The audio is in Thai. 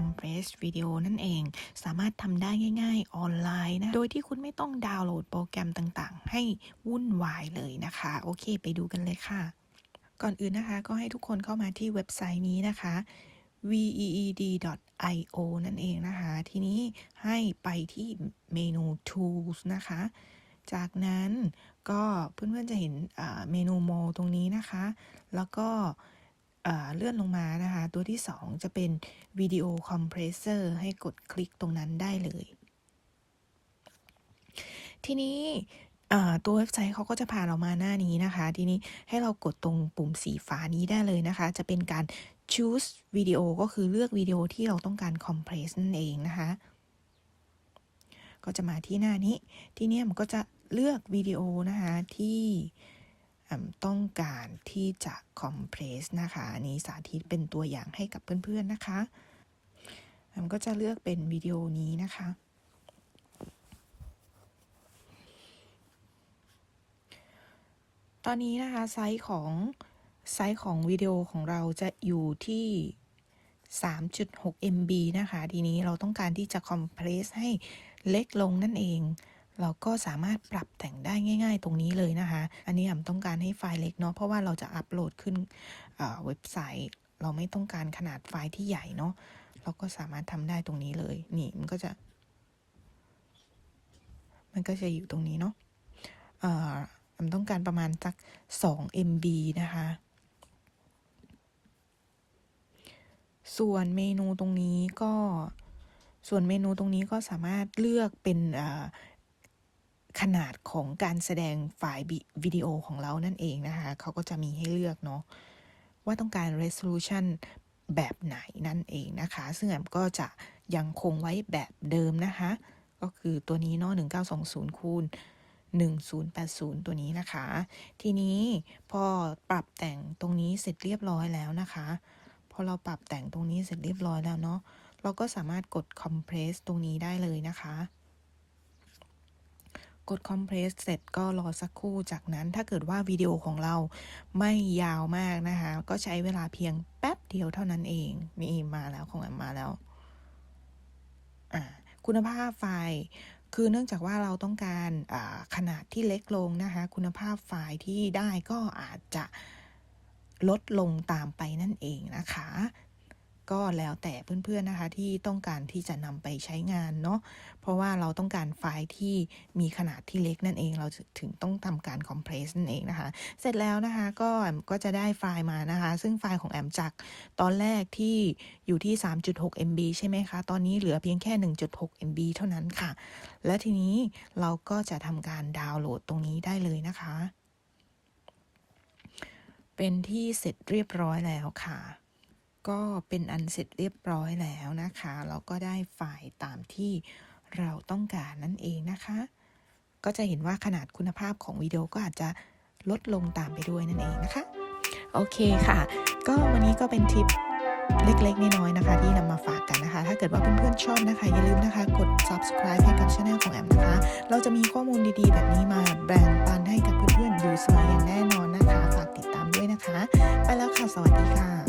compress วิดีโอนั่นเอง สามารถทำได้ง่าย ๆ ออนไลน์นะ โดยที่คุณไม่ต้องดาวน์โหลดโปรแกรมต่างๆ ให้วุ่นวายเลยนะคะ โอเค ไปดูกันเลยค่ะ ก่อนอื่นนะคะ ก็ให้ทุกคนเข้ามาที่เว็บไซต์นี้นะคะ veed.io นั่นเองนะคะ ทีนี้ให้ไปที่เมนู tools นะคะ จากนั้นก็เพื่อนๆจะเห็นเมนู more ตรงนี้นะคะ แล้วก็ เลื่อนลงมานะคะ ตัวที่ 2 จะเป็นวิดีโอคอมเพรสเซอร์ให้กดคลิกตรงนั้นได้เลย ทีนี้ตัวเว็บไซต์เขาก็จะพาเรามาหน้านี้นะคะ ทีนี้ให้เรากดตรงปุ่มสีฟ้านี้ได้เลยนะคะ จะเป็นการ choose วิดีโอก็คือเลือกวิดีโอที่เราต้องการ compress นั่นเองนะคะ ก็จะมาที่หน้านี้ ทีเนี้มันก็จะเลือกวิดีโอนะคะที่ ต้องการที่จะ compress นะคะอันนี้สาธิตเป็นตัวอย่างให้กับเพื่อนๆนะคะมันก็จะเลือกเป็นวิดีโอนี้นะคะ ตอนนี้นะคะไซส์ของไซส์ของวิดีโอของเราจะอยู่ที่ 3.6 MB นะคะ ทีนี้เราต้องการที่จะ compress ให้เล็กลงนั่นเอง เราก็สามารถปรับแต่งได้ง่าย ๆ ตรงนี้เลยนะคะ อันนี้อ่ำต้องการให้ไฟล์เล็กเนาะเพราะว่าเราจะอัปโหลดขึ้นเว็บไซต์ เราไม่ต้องการขนาดไฟล์ที่ใหญ่เนาะเราก็สามารถทำได้ตรงนี้เลย นี่มันก็จะ มันก็จะอยู่ตรงนี้เนาะเอ่ออ่ำต้องการประมาณสัก 2 MB นะคะส่วนเมนูตรงนี้ก็ส่วนเมนูตรงนี้ก็สามารถเลือกเป็นอ่า ขนาดของการแสดงไฟล์วิดีโอของเรานั่นเองนะคะ เขาก็จะมีให้เลือกเนาะว่าต้องการ resolution แบบไหนนั่นเองนะคะ ซึ่งแอมก็จะยังคงไว้แบบเดิมนะคะ ก็คือตัวนี้เนาะ1920คูณ1080 ตัวนี้นะคะ ทีนี้พอปรับแต่งตรงนี้เสร็จเรียบร้อยแล้วนะคะ พอเราปรับแต่งตรงนี้เสร็จเรียบร้อยแล้วเนาะ เราก็สามารถกด compress ตรงนี้ได้เลยนะคะ กด compress เสร็จก็รอสักครู่จากนั้นถ้าเกิดว่าวิดีโอของเราไม่ยาวมากนะคะ ก็ใช้เวลาเพียงแป๊บเดียวเท่านั้นเองนี่มาแล้วของแอมมาแล้วอ่าคุณภาพไฟล์คือเนื่องจากว่าเราต้องการขนาดที่เล็กลงนะคะ คุณภาพไฟล์ที่ได้ก็อาจจะลดลงตามไปนั่นเองนะคะ ก็แล้วแต่เพื่อนๆนะคะที่ต้องการที่จะนำไปใช้งานเนาะเพราะว่าเราต้องการไฟล์ที่มีขนาดที่เล็กนั่นเองเราถึงต้องทำการ compress นั่นเองนะคะ เสร็จแล้วนะคะก็แอมก็จะได้ไฟล์มานะคะ ซึ่งไฟล์ของแอมจากตอนแรกที่อยู่ที่ 3.6 MB ใช่ไหมคะ ตอนนี้เหลือเพียงแค่ 1.6 MB เท่านั้นค่ะ และทีนี้เราก็จะทำการดาวน์โหลดตรงนี้ได้เลยนะคะ เป็นที่เสร็จเรียบร้อยแล้วค่ะ ก็เป็นอันเสร็จเรียบร้อยแล้วนะคะเราก็ได้ไฟล์ตามที่เราต้องการนั่นเองนะคะ ก็จะเห็นว่าขนาดคุณภาพของวิดีโอก็อาจจะลดลงตามไปด้วยนั่นเองนะคะ โอเคค่ะ ก็วันนี้ก็เป็นทิปเล็กๆ น้อยๆนะคะ ที่นำมาฝากกันนะคะ ถ้าเกิดว่าเพื่อนๆชอบนะคะ อย่าลืมนะคะ กด subscribe ให้กับช่องของแอมนะคะ เราจะมีข้อมูลดีๆ แบบนี้มาแบ่งปันให้กับเพื่อนๆอยู่เสมออย่างแน่นอนนะคะ ฝากติดตามด้วยนะคะ ไปแล้วค่ะ สวัสดีค่ะ